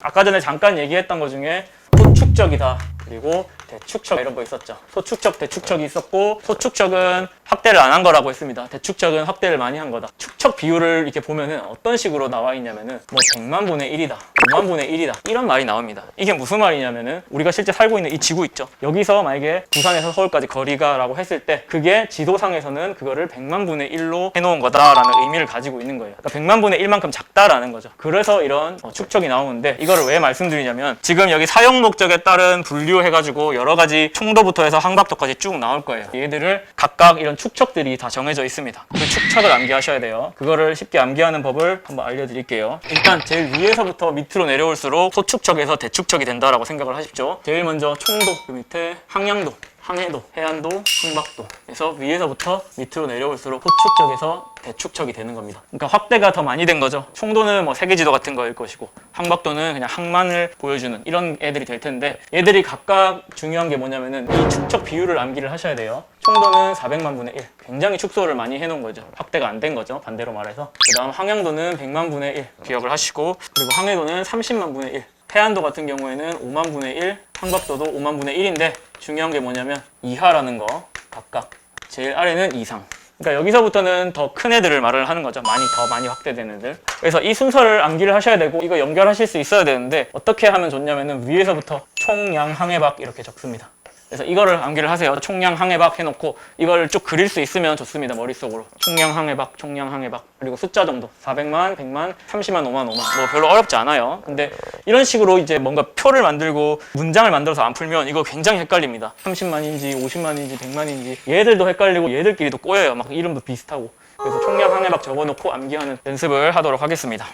아까 전에 잠깐 얘기했던 것 중에 소축적이다 그리고 대축적 이런 거 있었죠. 소축적 대축적이 있었고 소축적은 확대를 안 한 거라고 했습니다. 대축적은 확대를 많이 한 거다. 축적 비율을 이렇게 보면은 어떤 식으로 나와 있냐면은 뭐 100만 분의 1이다 5만 분의 1이다 이런 말이 나옵니다. 이게 무슨 말이냐면은 우리가 실제 살고 있는 이 지구 있죠. 여기서 만약에 부산에서 서울까지 거리가라고 했을 때 그게 지도상에서는 그거를 100만 분의 1로 해놓은 거다라는 의미를 가지고 있는 거예요. 그러니까 100만 분의 1만큼 작다라는 거죠. 그래서 이런 어, 축적이 나오는데 이거를 왜 말씀드리냐면 지금 여기 사용 목적에 따른 분류 해가지고 여러 가지 총도부터 해서 항박도까지 쭉 나올 거예요. 얘들을 각각 이런 축척들이 다 정해져 있습니다. 그 축척을 암기하셔야 돼요. 그거를 쉽게 암기하는 법을 한번 알려드릴게요. 일단 제일 위에서부터 밑으로 내려올수록 소축척에서 대축척이 된다라고 생각을 하십시오. 제일 먼저 총도 그 밑에 항량도 항해도, 해안도, 항박도. 그래서 위에서부터 밑으로 내려올수록 소축척에서 대축척이 되는 겁니다. 그러니까 확대가 더 많이 된 거죠. 총도는 뭐 세계지도 같은 거일 것이고, 항박도는 그냥 항만을 보여주는 이런 애들이 될 텐데, 얘들이 각각 중요한 게 뭐냐면은 이 축척 비율을 암기를 하셔야 돼요. 총도는 400만 분의 1. 굉장히 축소를 많이 해놓은 거죠. 확대가 안 된 거죠. 반대로 말해서. 그 다음 항양도는 100만 분의 1 기억을 하시고, 그리고 항해도는 30만 분의 1. 해안도 같은 경우에는 5만 분의 1, 항박도도 5만 분의 1인데 중요한 게 뭐냐면 이하라는 거 각각 제일 아래는 이상. 그러니까 여기서부터는 더 큰 애들을 말을 하는 거죠. 많이 더 많이 확대된 애들. 그래서 이 순서를 암기를 하셔야 되고 이거 연결하실 수 있어야 되는데 어떻게 하면 좋냐면은 위에서부터 총양 항해박 이렇게 적습니다 그래서 이거를 암기를 하세요. 총량 항해박 해놓고 이걸 쭉 그릴 수 있으면 좋습니다. 머릿속으로. 총량 항해박, 총량 항해박. 그리고 숫자 정도. 400만, 100만, 30만, 5만, 5만. 뭐 별로 어렵지 않아요. 근데 이런 식으로 이제 뭔가 표를 만들고 문장을 만들어서 안 풀면 이거 굉장히 헷갈립니다. 30만인지, 50만인지, 100만인지. 얘들도 헷갈리고 얘들끼리도 꼬여요. 막 이름도 비슷하고. 그래서 총량 항해박 적어놓고 암기하는 연습을 하도록 하겠습니다.